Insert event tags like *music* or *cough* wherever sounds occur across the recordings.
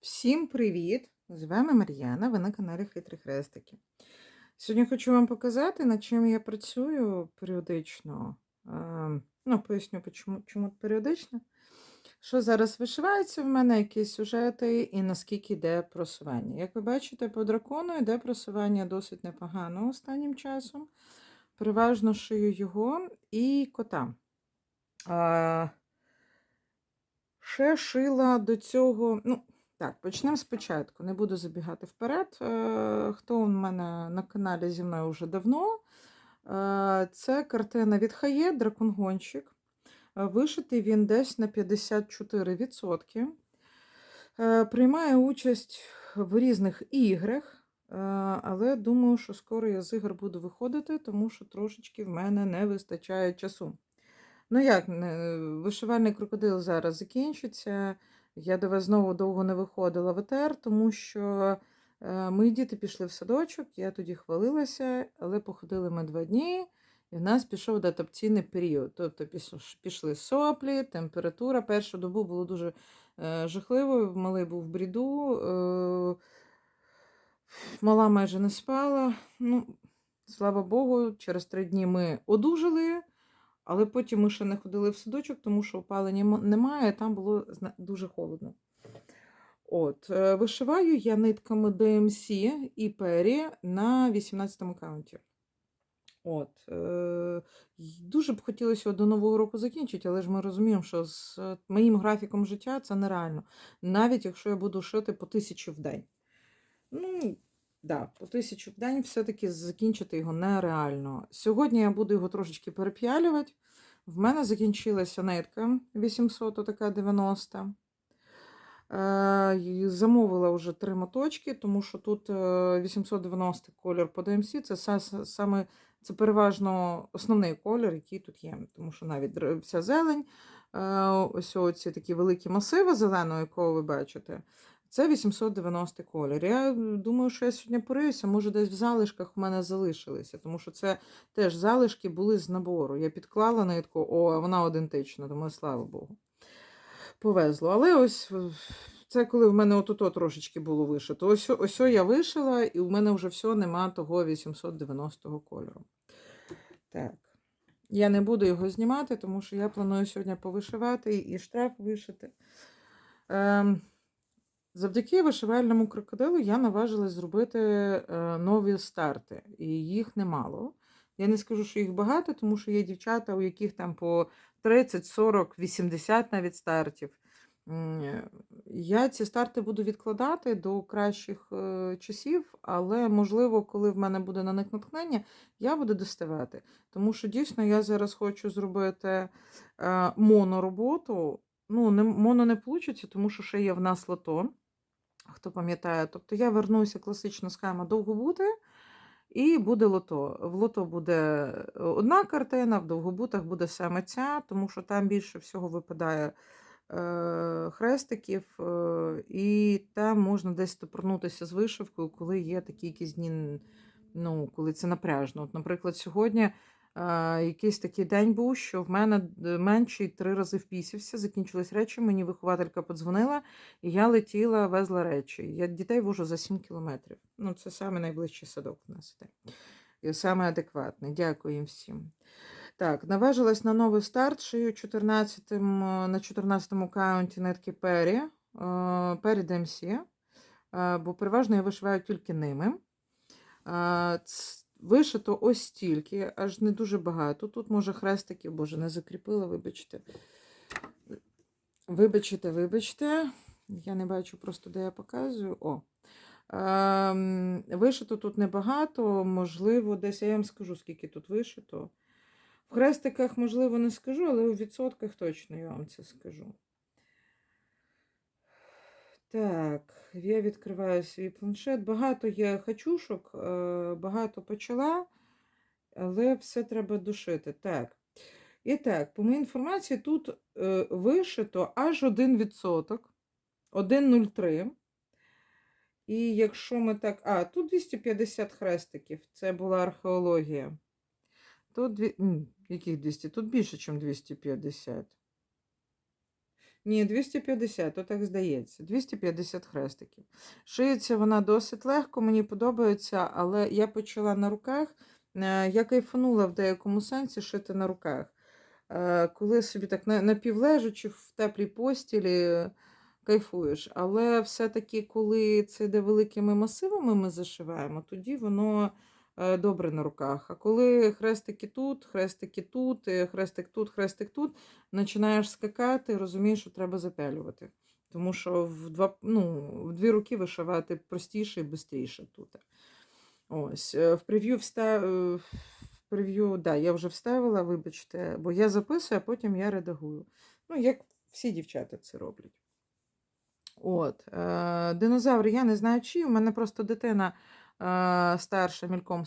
Всім привіт! З вами Мар'яна, ви на каналі Хитрі Хрестики. Сьогодні хочу вам показати, над чим я працюю періодично. Ну, поясню, чому, чому періодично. Що зараз вишивається в мене, які сюжети і наскільки йде просування. Як ви бачите, по дракону йде просування досить непогано останнім часом. Переважно шию його і кота. Ще шила до цього. ну, так, почнемо спочатку. Не буду забігати вперед. Е, Хто у мене на каналі зі мною вже давно? Е, Це картина від Хає, драконгонщик. Е, Вишитий він десь на 54%. Е, Приймає участь в різних іграх, але думаю, що скоро я з ігор буду виходити, тому що трошечки в мене не вистачає часу. Ну як, вишивальний крокодил зараз закінчиться. Я до вас знову довго не виходила в ЕТР, тому що е, мої діти пішли в садочок, я тоді хвалилася, але походили ми два дні, і в нас пішов адаптаційний період. Тобто пішли соплі, температура. Першу добу було дуже е, жахливо, малий був в бріду, е, мала майже не спала. Ну, слава Богу, через три дні ми одужали. Але потім ми ще не ходили в садочок, тому що опалення немає, там було дуже холодно. От, е, вишиваю я нитками DMC і Perry на 18 му каунті. От, е, дуже б хотілося до Нового року закінчити, але ж ми розуміємо, що з е, моїм графіком життя це нереально. Навіть якщо я буду шити по тисячі в день. Ну, да, по тисячу в день все-таки закінчити його нереально. Сьогодні я буду його трошечки переп'ялювати. В мене закінчилася нитка 800, така 90. Е, Замовила вже три моточки, тому що тут е, 890 колір по DMC, це са- са- саме це переважно основний колір, який тут є. Тому що навіть вся зелень, е, ось ці такі великі масиви зеленого, якого ви бачите, це 890 колір. Я думаю, що я сьогодні пориюся, може десь в залишках в мене залишилися, тому що це теж залишки були з набору. Я підклала нитку, о, вона ідентична, думаю, слава Богу. Повезло. Але ось це коли в мене отут трошечки було вишито. Ось, ось я вишила, і в мене вже все нема того 890 кольору. Так. Я не буду його знімати, тому що я планую сьогодні повишивати і штраф вишити. Ем, завдяки вишивальному крокодилу я наважилась зробити е, нові старти, і їх немало. Я не скажу, що їх багато, тому що є дівчата, у яких там по 30, 40, 80 навіть стартів. Я ці старти буду відкладати до кращих е, часів, але, можливо, коли в мене буде на них натхнення, я буду доставати. Тому що дійсно я зараз хочу зробити е, монороботу. Ну, не, моно не вийде, тому що ще є в нас лото. Хто пам'ятає, тобто я вернуся класична схема довгобути, і буде лото. В лото буде одна картина, в довгобутах буде саме ця, тому що там більше всього випадає е, хрестиків, е, і там можна десь топорнутися з вишивкою, коли є такі якісь дні, ну, коли це напряжно. От, наприклад, сьогодні е, якийсь такий день був, що в мене д- менший три рази впісівся, закінчились речі, мені вихователька подзвонила, і я летіла, везла речі. Я дітей вожу за 7 кілометрів. Ну, це саме найближчий садок у нас іде. І саме адекватний. Дякую їм всім. Так, наважилась на новий старт, шию 14 на 14 каунті нитки Пері, е, Пері е, бо переважно я вишиваю тільки ними. Е, Вишито ось стільки, аж не дуже багато. Тут, може, хрестиків, боже, не закріпила, вибачте. Вибачте, вибачте. Я не бачу просто, де я показую. О. Ем, вишито тут небагато, можливо, десь я вам скажу, скільки тут вишито. В хрестиках, можливо, не скажу, але у відсотках точно я вам це скажу. Так, я відкриваю свій планшет. Багато є хачушок, е, багато почала, але все треба душити. Так. І так, по моїй інформації, тут е, вишито аж 1%, 1,03. І якщо ми так. А, тут 250 хрестиків. Це була археологія. Тут яких 200? Тут більше, ніж 250. Ні, 250, то так здається. 250 хрестиків. Шиється вона досить легко, мені подобається, але я почала на руках. Е, Я кайфанула в деякому сенсі шити на руках. Е, Коли собі так на- напівлежачи в теплій постілі кайфуєш. Але все-таки, коли це йде великими масивами, ми зашиваємо, тоді воно добре на руках. А коли хрестики тут, хрестики тут, е, хрестик тут, хрестик тут, починаєш скакати, розумієш, що треба запялювати. Тому що в, два, ну, в дві руки вишивати простіше і швидше тут. Ось, е, в прев'ю вста... е, в прев'ю, да, я вже вставила, вибачте, бо я записую, а потім я редагую. Ну, як всі дівчата це роблять. От, е, динозаври, я не знаю, чи. У мене просто дитина е, старша мільком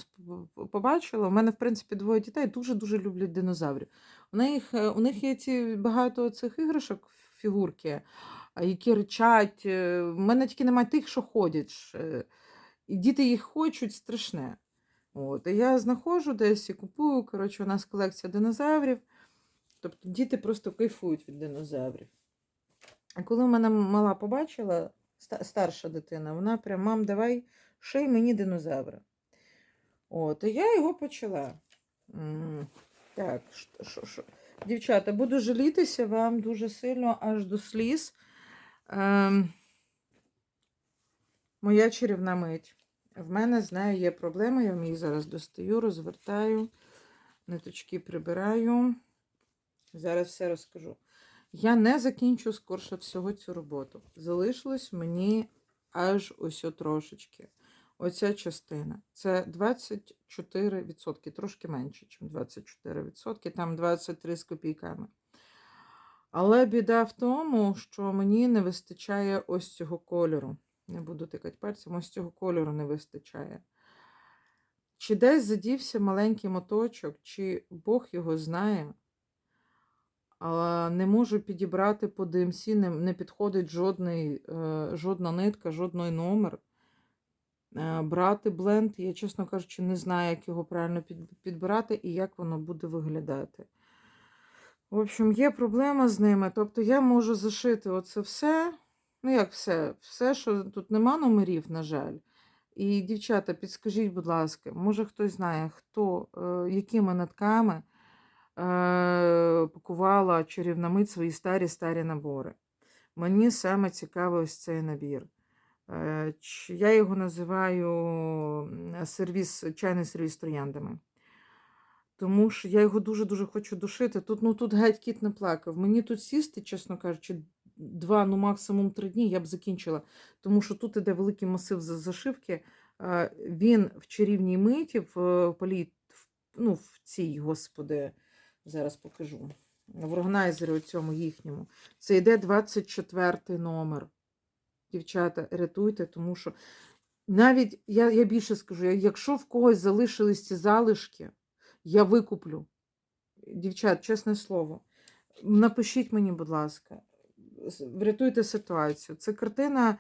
побачила. У мене, в принципі, двоє дітей дуже-дуже люблять динозаврів. У них, е, у них є ці багато цих іграшок, фігурки, які ричать. е, В мене тільки немає тих, що ходять. е, І діти їх хочуть страшне. От, і я знаходжу десь і купую. Коротше, у нас колекція динозаврів. Тобто діти просто кайфують від динозаврів. А коли в мене мала побачила, старша дитина, вона прям, мам, давай ший мені динозавра. От, і я його почала. Так, що, що? Дівчата, буду жалітися вам дуже сильно аж до сліз. Ем, моя чарівна мить. В мене з нею є проблема, я в її зараз достаю, розвертаю, ниточки прибираю. Зараз все розкажу. Я не закінчу скорше всього цю роботу. Залишилось мені аж ось трошечки. Оця частина. Це 24%, трошки менше, ніж 24%, там 23 з копійками. Але біда в тому, що мені не вистачає ось цього кольору. Не буду тикати пальцем, ось цього кольору не вистачає. Чи десь задівся маленький моточок, чи Бог його знає. А не можу підібрати по не, не підходить жодний, е, жодна нитка, жодний номер. Е, брати бленд, я, чесно кажучи, не знаю, як його правильно підбирати і як воно буде виглядати. В общем, є проблема з ними. Тобто я можу зашити оце все. Ну, як все, все, що тут нема номерів, на жаль. І, дівчата, підскажіть, будь ласка, може хтось знає, хто, е, якими нитками е, пакувала чарівна свої старі-старі набори. Мені саме цікавий ось цей набір. Е, Я його називаю сервіс, чайний сервіс з трояндами. Тому що я його дуже-дуже хочу душити. Тут, ну, тут геть кіт не плакав. Мені тут сісти, чесно кажучи, два, ну максимум три дні я б закінчила. Тому що тут іде великий масив зашивки. Е, Він в чарівній миті, в полі, ну, в цій, господи, зараз покажу. В органайзері цьому їхньому. Це йде 24 номер. Дівчата, рятуйте, тому що навіть я, я більше скажу, якщо в когось залишились ці залишки, я викуплю. Дівчат, чесне слово, напишіть мені, будь ласка, врятуйте ситуацію. Це картина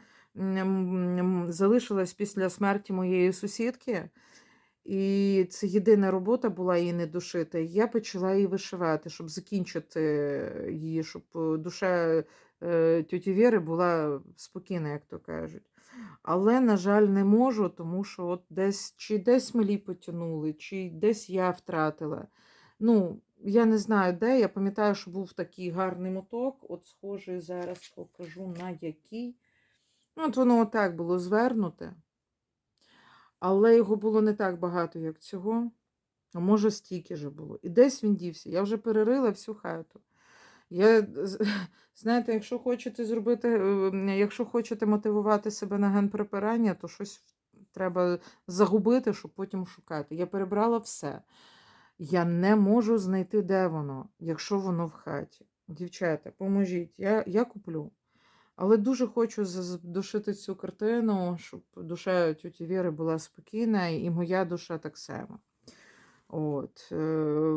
залишилась після смерті моєї сусідки, і це єдина робота була її не душити. Я почала її вишивати, щоб закінчити її, щоб душа тьоті Віри була спокійна, як то кажуть. Але, на жаль, не можу, тому що от десь чи десь малі потягнули, чи десь я втратила. Ну, я не знаю де. Я пам'ятаю, що був такий гарний моток. От схожий зараз покажу на який. Ну, от воно отак було звернуте. Але його було не так багато, як цього. А може, стільки же було. І десь він дівся. Я вже перерила всю хату. Я, *laughs* знаєте, якщо хочете зробити, е, якщо хочете мотивувати себе на ген припирання, то щось треба загубити, щоб потім шукати. Я перебрала все. Я не можу знайти, де воно, якщо воно в хаті. Дівчата, поможіть, я, я куплю. Але дуже хочу задушити цю картину, щоб душа тьоті Віри була спокійна, і моя душа так само. От, е,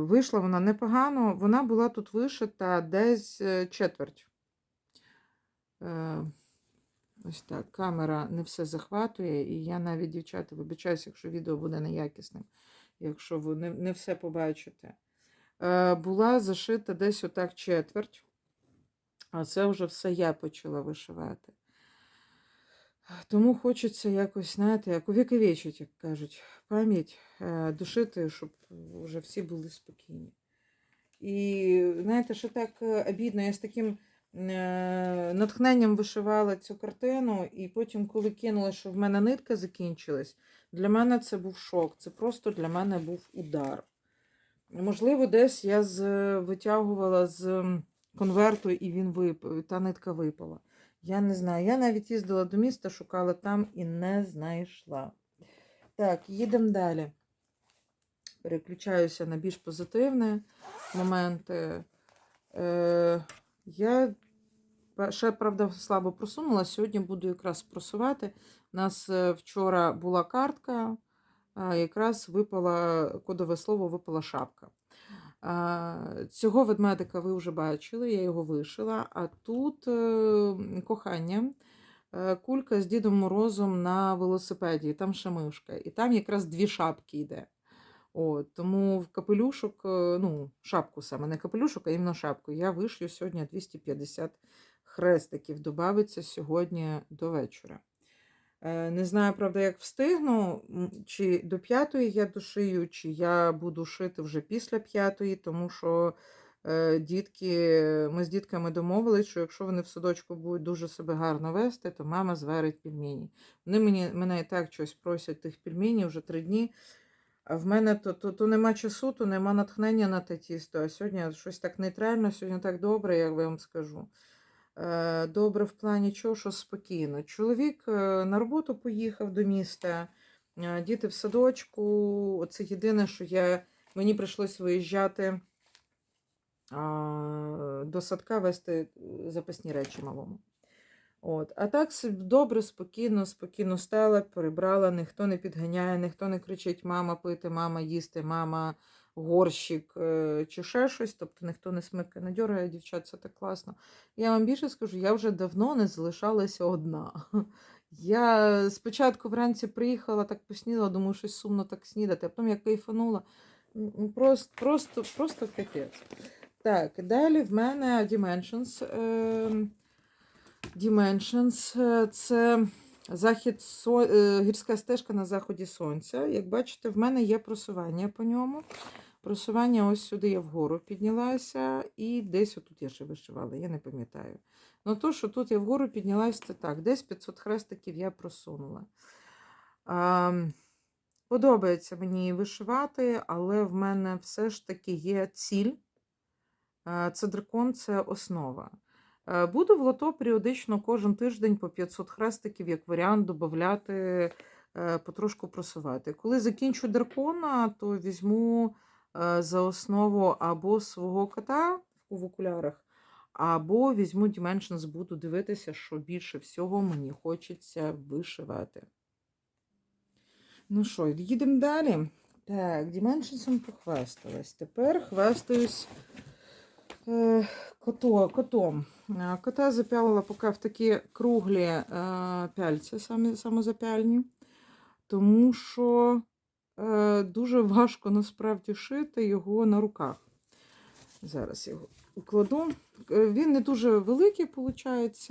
вийшла вона непогано. Вона була тут вишита десь е, четверть. Е, ось так, камера не все захватує, і я навіть, дівчата, вибачаюся, якщо відео буде неякісним, якщо ви не, не все побачите. Була зашита десь отак четверть. А це вже все я почала вишивати. Тому хочеться якось, знаєте, як увіковічити, як кажуть, пам'ять е, душити, щоб вже всі були спокійні. І знаєте, що так е, обідно, я з таким е, натхненням вишивала цю картину, і потім, коли кинула, що в мене нитка закінчилась, для мене це був шок. Це просто для мене був удар. Можливо, десь я витягувала з конверту, і він вип... та нитка випала. Я не знаю. Я навіть їздила до міста, шукала там і не знайшла. Так, їдемо далі. Переключаюся на більш позитивні моменти. Е, я ще, правда, слабо просунула. Сьогодні буду якраз просувати. У нас е, вчора була картка, а якраз випала кодове слово, випала шапка. Цього ведмедика ви вже бачили, я його вишила. А тут е, кохання, е, кулька з Дідом Морозом на велосипеді, там ще мишка. І там якраз дві шапки йде. От, тому в капелюшок, е, ну, шапку саме, не капелюшок, а іменно шапку. Я вишью сьогодні 250 хрестиків. Добавиться сьогодні до вечора. Е, Не знаю, правда, як встигну, чи до п'ятої я дошию, чи я буду шити вже після п'ятої, тому що е, дітки, ми з дітками домовились, що якщо вони в садочку будуть дуже себе гарно вести, то мама зварить пельмені. Вони мені, мене і так щось просять тих пельменів вже три дні. А в мене то, то, то нема часу, то нема натхнення на те тісто. А сьогодні щось так нейтрально, сьогодні так добре, як я вам скажу. Е, Добре в плані чого, що спокійно. Чоловік е, на роботу поїхав до міста, е, діти в садочку. Оце єдине, що я, мені прийшлось виїжджати до садка вести запасні речі малому. От. А так добре, спокійно, спокійно стала, перебрала, ніхто не підганяє, ніхто не кричить мама пити, мама їсти, мама горщик е, чи ще щось. Тобто ніхто не смикає, не дьоргає дівчат, це так класно. Я вам більше скажу, я вже давно не залишалася одна. *laughs* Я спочатку вранці приїхала, так поснідала, думаю, щось сумно так снідати, а потім я кайфанула. Ну, Просто, просто, просто капець. Так, далі в мене Dimensions. ем, Dimensions е, це захід со... е, гірська стежка на заході сонця. Як бачите, в мене є просування по ньому. Просування ось сюди я вгору піднялася, і десь отут я ще вишивала, я не пам'ятаю. Ну, то, що тут я вгору піднялася, це так, десь 500 хрестиків я просунула. А, подобається мені вишивати, але в мене все ж таки є ціль. Е, Це дракон, це основа. Е, Буду в лото періодично кожен тиждень по 500 хрестиків, як варіант, додати, потрошку просувати. Коли закінчу дракона, то візьму е, за основу або свого кота в окулярах, або візьму Dimensions, буду дивитися, що більше всього мені хочеться вишивати. Ну що, їдемо далі. Так, Dimensions похвасталась. Тепер хвастаюсь е, кото, котом. Е, Кота запялила поки в такі круглі е, пяльці, самозапяльні, тому що е, дуже важко насправді шити його на руках. Зараз його укладу. Е, Він не дуже великий, виходить,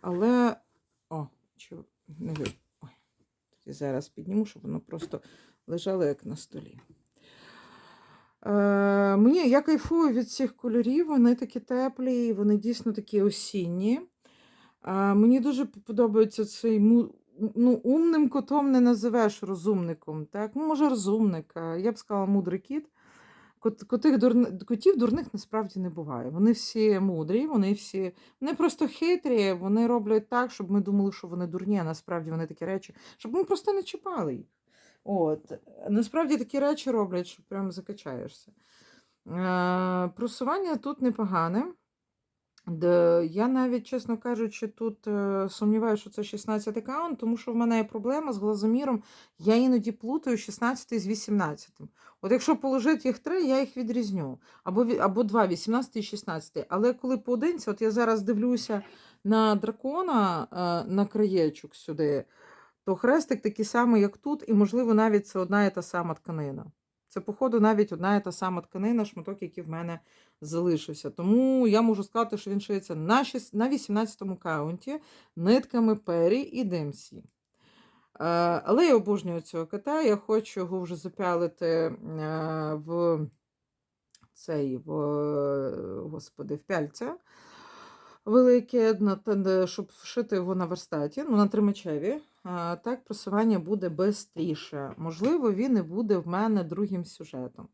але. О, чи не. Ой, зараз підніму, щоб воно просто лежало як на столі. Е, мені я кайфую від цих кольорів, вони такі теплі, вони дійсно такі осінні. Е, мені дуже подобається цей ну, умним котом не називеш розумником. Так? Ну, може, розумник, я б сказала мудрий кіт. Котих дурн... Котів дурних насправді не буває. Вони всі мудрі, вони всі вони просто хитрі, вони роблять так, щоб ми думали, що вони дурні, а насправді вони такі речі, щоб ми просто не чіпали їх. От. Насправді такі речі роблять, що прям закачаєшся. Е, просування тут непогане. Де я навіть, чесно кажучи, тут е, сумніваюся, що це 16 аккаунт, тому що в мене є проблема з глазоміром. Я іноді плутаю 16 з 18. От якщо положити їх три, я їх відрізню. Або, або два, 18 і 16. Але коли поодинці, от я зараз дивлюся на дракона е, на краєчок сюди, то хрестик такий самий, як тут, і, можливо, навіть це одна і та сама тканина. Це, походу, навіть одна і та сама тканина, шматок, який в мене залишився. Тому я можу сказати, що він шиється на, 6, на 18-му каунті нитками Пері і DMC. Е, Але я обожнюю цього кота, я хочу його вже запялити е, в цей, в, господи, в пяльця велике, щоб вшити його на верстаті, ну, на тримачеві. Так просування буде швидше. Можливо, він і буде в мене другим сюжетом.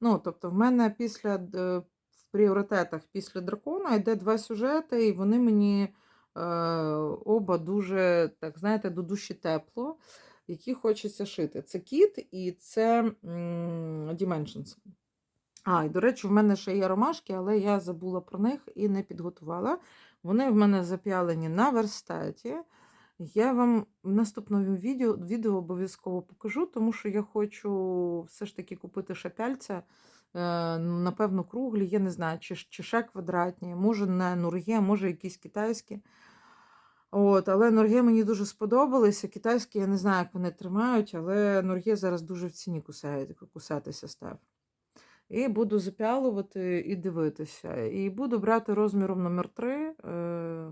Ну, тобто, в мене після в пріоритетах після дракона йде два сюжети, і вони мені е, оба дуже, так знаєте, до душі тепло, які хочеться шити. Це кіт і це м, Dimensions. А, і до речі, в мене ще є ромашки, але я забула про них і не підготувала. Вони в мене зап'ялені на верстаті. Я вам в наступному відео, відео обов'язково покажу, тому що я хочу все ж таки купити шапяльця, е, напевно, круглі, я не знаю, чи, чи ще квадратні, може не нурге, може якісь китайські. От, але норге мені дуже сподобалися. Китайські я не знаю, як вони тримають, але норге зараз дуже в ціні кусають, кусатися став. І буду запялувати і дивитися. І буду брати розміром номер 3 е,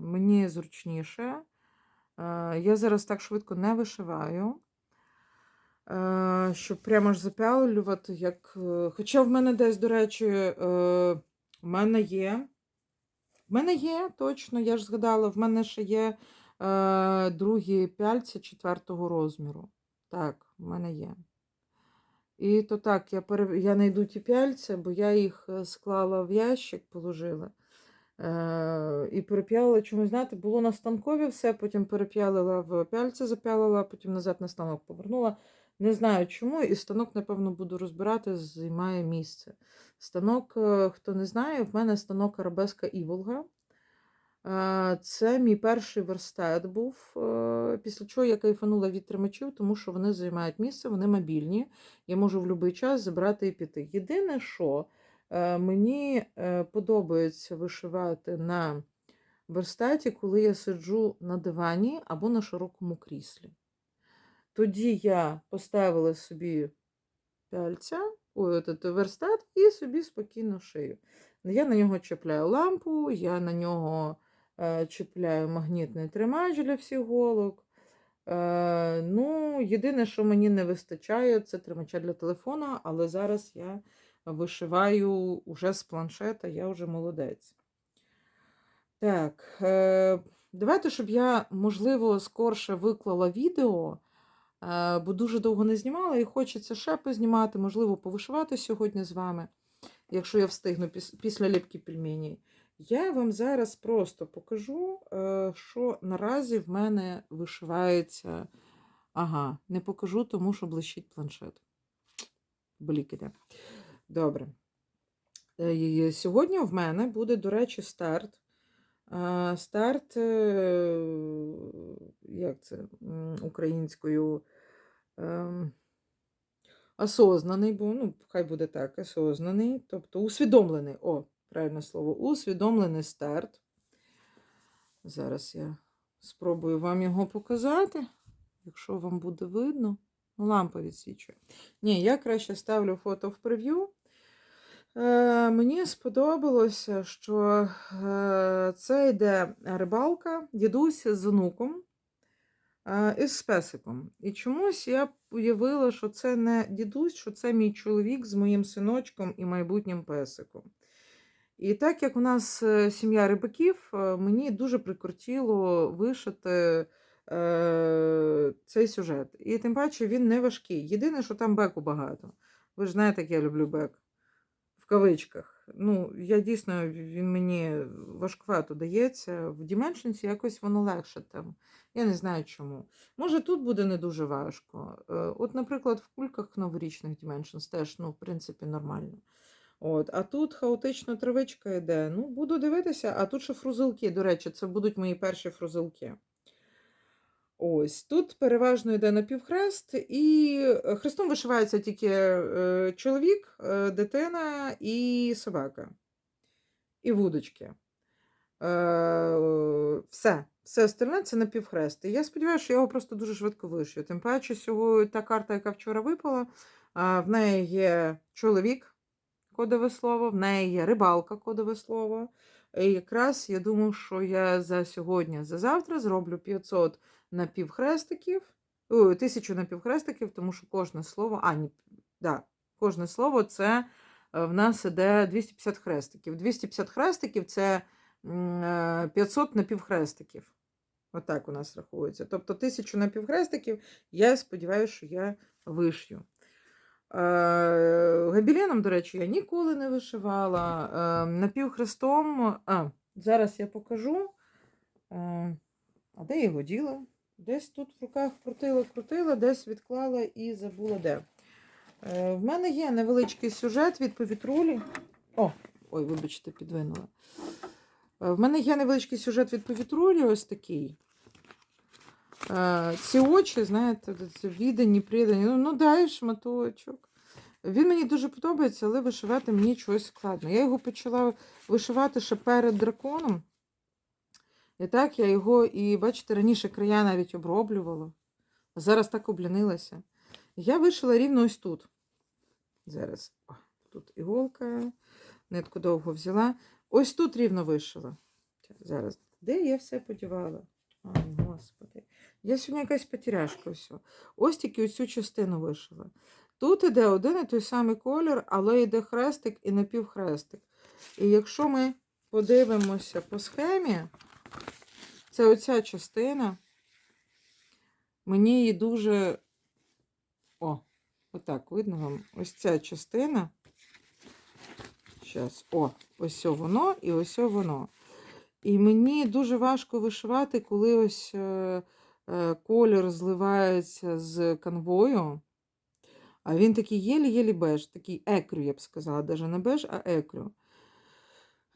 мені зручніше. Е, Я зараз так швидко не вишиваю, е, щоб прямо ж запялювати. Як... е, Хоча в мене десь, до речі, е, в мене є. В мене є, точно, я ж згадала, в мене ще є другі пяльці четвертого розміру. Так, в мене є. І то так, я пере... я знайду ті пяльця, бо я їх е, склала в ящик, положила. Е... І переп'ялила чомусь, знаєте, було на станкові все, потім переп'ялила в пяльце, зап'ялила, потім назад на станок повернула. Не знаю чому, і станок, напевно, буду розбирати, займає місце. Станок, хто не знає, в мене станок Арабеска Іволга. Е, Це мій перший верстат був, е, після чого я кайфанула від тримачів, тому що вони займають місце, вони мобільні. Я можу в будь-який час забрати і піти. Єдине, що е, мені подобається вишивати на верстаті, коли я сиджу на дивані або на широкому кріслі. Тоді я поставила собі пяльця, ой, от, верстат і собі спокійно шию. Я на нього чіпляю лампу, я на нього чіпляю магнітний тримач для всіх голок. Е, ну, єдине, що мені не вистачає, це тримача для телефона, але зараз я вишиваю уже з планшета, я вже молодець. Так, е, давайте, щоб я, можливо, скорше виклала відео, е, бо дуже довго не знімала, і хочеться ще познімати, можливо, повишивати сьогодні з вами, якщо я встигну після ліпки пельменей. Я вам зараз просто покажу, е, що наразі в мене вишивається. Ага, не покажу, тому що блищить планшет. Блік іде. Добре. Е, Сьогодні в мене буде, до речі, старт. Е, Старт, як це українською, ем, осознаний, бо ну, хай буде так, осознаний, тобто усвідомлений. О, правильне слово, усвідомлений старт. Зараз я спробую вам його показати, якщо вам буде видно. Лампа відсвічує. Ні, я краще ставлю фото в прев'ю. Е, мені сподобалося, що е, це йде рибалка, дідусь з онуком е, і з песиком. І чомусь я уявила, що це не дідусь, що це мій чоловік з моїм синочком і майбутнім песиком. І так як у нас е, сім'я рибаків, е, мені дуже прикортіло вишити е, цей сюжет. І тим паче він не важкий. Єдине, що там беку багато. Ви ж знаєте, як я люблю бек. В кавичках. Ну, я дійсно, він мені важкувато дається. В Dimensions якось воно легше там. Я не знаю чому. Може, тут буде не дуже важко. От, наприклад, в кульках новорічних Dimensions теж, ну, в принципі, нормально. От, а тут хаотично травичка йде. Ну, буду дивитися, а тут ще фрузилки. До речі, це будуть мої перші фрузилки. Ось тут переважно йде напівхрест, і е, хрестом вишивається тільки е, чоловік, е, дитина і собака. І вудочки. Все. Все остальне це напівхрест. І я сподіваюся, що я його просто дуже швидко вишию. Тим паче, сього та карта, яка вчора випала, В неї є чоловік, кодове слово, в неї є рибалка, кодове слово. І якраз я думаю, що я за сьогодні, за завтра зроблю 500 напівхрестиків, ой, 1000 напівхрестиків, тому що кожне слово, а, ні, да, кожне слово це е, в нас іде 250 хрестиків. 250 хрестиків це м, е, 500 напівхрестиків. Отак у нас рахується. Тобто 1000 напівхрестиків, я сподіваюся, що я вишью. Е, Гобеленом, до речі, я ніколи не вишивала. Е, Напівхрестом. А, зараз я покажу. Е, А де його діла? Десь тут в руках крутила, крутила, десь відклала і забула де. Е, В мене є невеличкий сюжет від повітрулі. О, ой, вибачте, підвинула. В мене є невеличкий сюжет від повітрулі, ось такий. Ці очі, знаєте, віддані, придані. Ну, ну дай шматочок. Він мені дуже подобається, але вишивати мені чогось складно. Я його почала вишивати ще перед драконом. І так я його, і бачите, раніше края навіть оброблювала. А зараз так облінилася. Я вишила рівно ось тут. Зараз. О, тут іголка, нитку довго взяла. Ось тут рівно вишила. Зараз. Де я все подівала? Ай, господи. Я сьогодні якась потеряшка. Ось. ось тільки ось цю частину вишила. Тут іде один і той самий колір, але йде хрестик і напівхрестик. І якщо ми подивимося по схемі, це оця частина. Мені її дуже. О, отак, видно вам? Ось ця частина. Зараз, о, ось воно і ось воно. І мені дуже важко вишивати, коли ось е, колір зливається з канвою. А він такий єлі-єлі беж, такий екрю, я б сказала, навіть не беж, а екрю.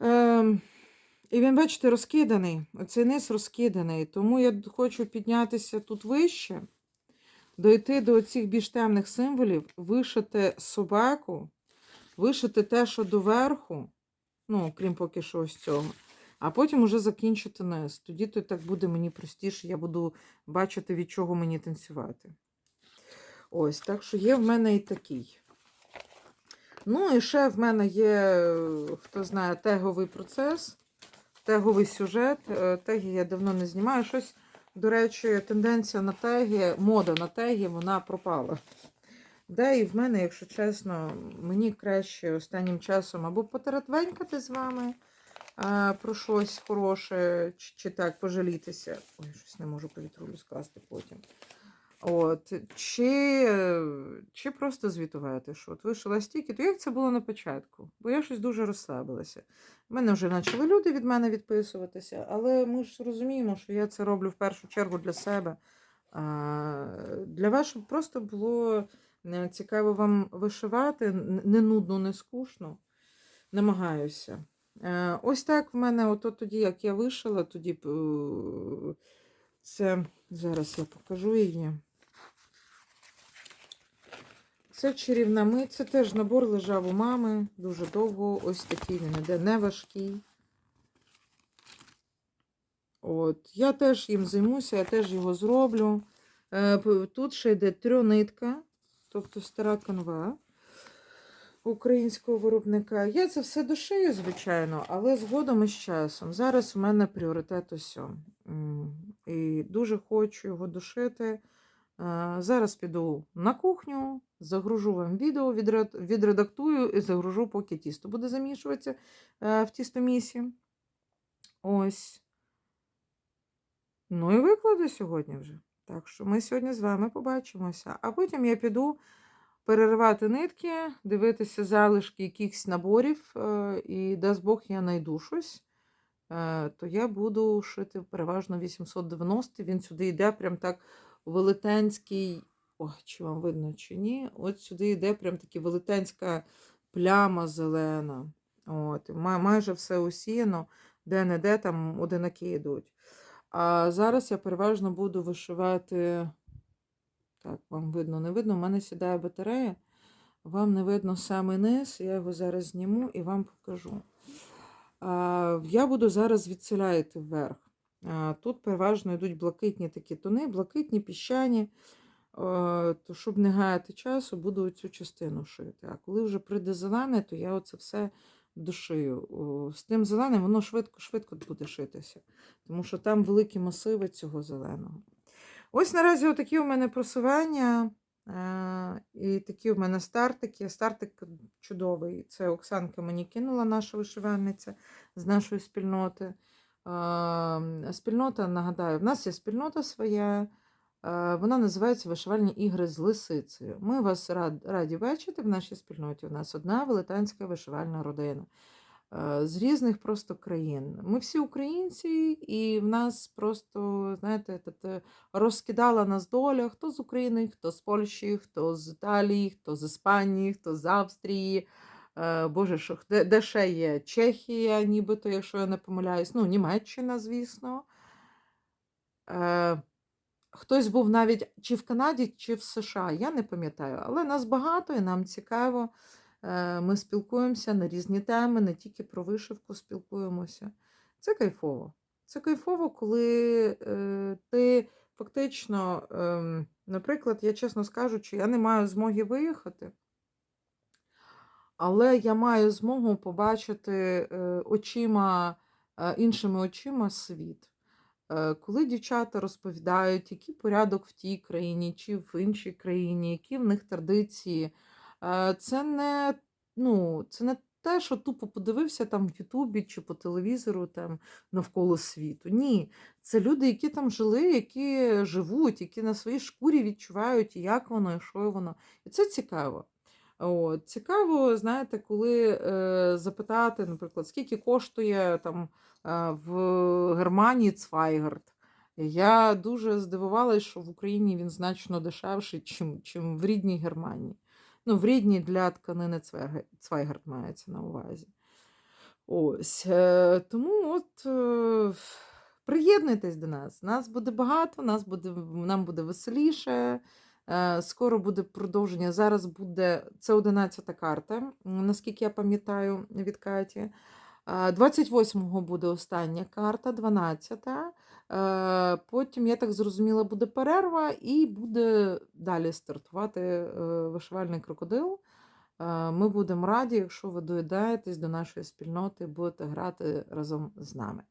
Ем, і він, бачите, розкиданий. Оцей низ розкиданий. Тому я хочу піднятися тут вище, дойти до цих більш темних символів, вишити собаку, вишити те, що доверху, ну, крім поки що ось цього. А потім уже закінчити низ. Тоді то так буде мені простіше, я буду бачити, від чого мені танцювати. Ось, так що є в мене і такий. Ну, і ще в мене є, е, хто знає, теговий процес, теговий сюжет. Е, Теги я давно не знімаю. Щось, до речі, тенденція на теги, мода на теги, вона пропала. Де і в мене, якщо чесно, мені краще останнім часом або потеретвенькати з вами про щось хороше, чи, чи так пожалітися. Ой, щось не можу повітрулю скласти потім. От, чи, чи просто звітувати, що от вишила стільки, то як це було на початку? Бо я щось дуже розслабилася. У мене вже почали люди від мене відписуватися, але ми ж розуміємо, що я це роблю в першу чергу для себе. Для вас, щоб просто було е, цікаво вам вишивати, не нудно, не скучно. Намагаюся. Е, Ось так в мене, ото тоді, як я вишила, тоді е, це зараз я покажу її. Це чарівна мить, це теж набор лежав у мами дуже довго. Ось такий він іде, не важкий. От, я теж їм займуся, я теж його зроблю. Е, Тут ще йде трьонитка, тобто стара канва українського виробника. Я це все дошию, звичайно, але згодом із часом. Зараз у мене пріоритет ось. о. М, І дуже хочу його дошити. Е, Зараз піду на кухню, загружу вам відео, відредактую і загружу, поки тісто буде замішуватися е, в тістомісі. Ось. Ну і викладу сьогодні вже. Так що ми сьогодні з вами побачимося. А потім я піду переривати нитки, дивитися залишки якихось наборів, е, і дасть Бог, я знайду щось. е, То я буду шити переважно 890. Він сюди йде прям так велетенський. Ой, чи вам видно, чи ні? От сюди йде прям таки велетенська пляма зелена. От, май- майже все усіяно, де-не-де там одинаки йдуть. А зараз я переважно буду вишивати. Так, вам видно, не видно. У мене сідає батарея. Вам не видно саме низ. Я його зараз зніму і вам покажу. Я буду зараз відселяти вверх. Тут переважно йдуть блакитні такі тони, блакитні, піщані. то щоб не гаяти часу, буду цю частину шити. А коли вже прийде зелене, то я оце все дошию. З тим зеленим воно швидко-швидко буде шитися, тому що там великі масиви цього зеленого. Ось наразі отакі у мене просування. е, І такі у мене стартики. Стартик чудовий. Це Оксанка мені кинула наша вишивальниця з нашої спільноти. Е, Спільнота, нагадаю, в нас є спільнота своя. е, Вона називається Вишивальні ігри з лисицею. Ми вас раді бачити в нашій спільноті. У нас одна велетенська вишивальна родина з різних просто країн. Ми всі українці, і в нас просто, знаєте, розкидала нас доля, хто з України, хто з Польщі, хто з Італії, хто з Іспанії, хто з Австрії. Е, Боже, що, де, де ще є? Чехія, нібито, якщо я не помиляюсь, ну, Німеччина, звісно. Е, Хтось був навіть чи в Канаді, чи в США, я не пам'ятаю, але нас багато і нам цікаво. Е, Ми спілкуємося на різні теми, не тільки про вишивку спілкуємося. Це кайфово. Це кайфово, коли е, ти фактично, наприклад, я чесно скажу, що я не маю змоги виїхати, але я маю змогу побачити е, очима, іншими очима світ. Коли дівчата розповідають, який порядок в тій країні чи в іншій країні, які в них традиції, це не, ну, це не те, що тупо подивився там в Ютубі чи по телевізору там навколо світу. Ні, це люди, які там жили, які живуть, які на своїй шкурі відчувають, як воно, і що воно. І це цікаво. От. Цікаво, знаєте, коли е, запитати, наприклад, скільки коштує там е, в Германії Цвайгард. Я дуже здивувалася, що в Україні він значно дешевший, чим, чим в рідній Германії. Ну, в рідній для тканини Цвайгард мається на увазі. Ось. Е, тому от е, приєднуйтесь до нас. Нас буде багато, нас буде, нам буде веселіше. Е, Скоро буде продовження. Зараз буде це 11 карта, наскільки я пам'ятаю від Каті. Е, 28-го буде остання карта, 12-та. Е, Потім, я так зрозуміла, буде перерва і буде далі стартувати е, вишивальний крокодил. Е, Ми будемо раді, якщо ви доєдаєтесь до нашої спільноти будете грати разом з нами.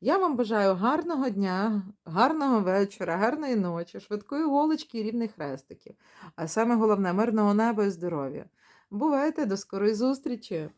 Я вам бажаю гарного дня, гарного вечора, гарної ночі, швидкої голочки і рівних хрестиків. А саме головне мирного неба і здоров'я. Бувайте до скорої зустрічі!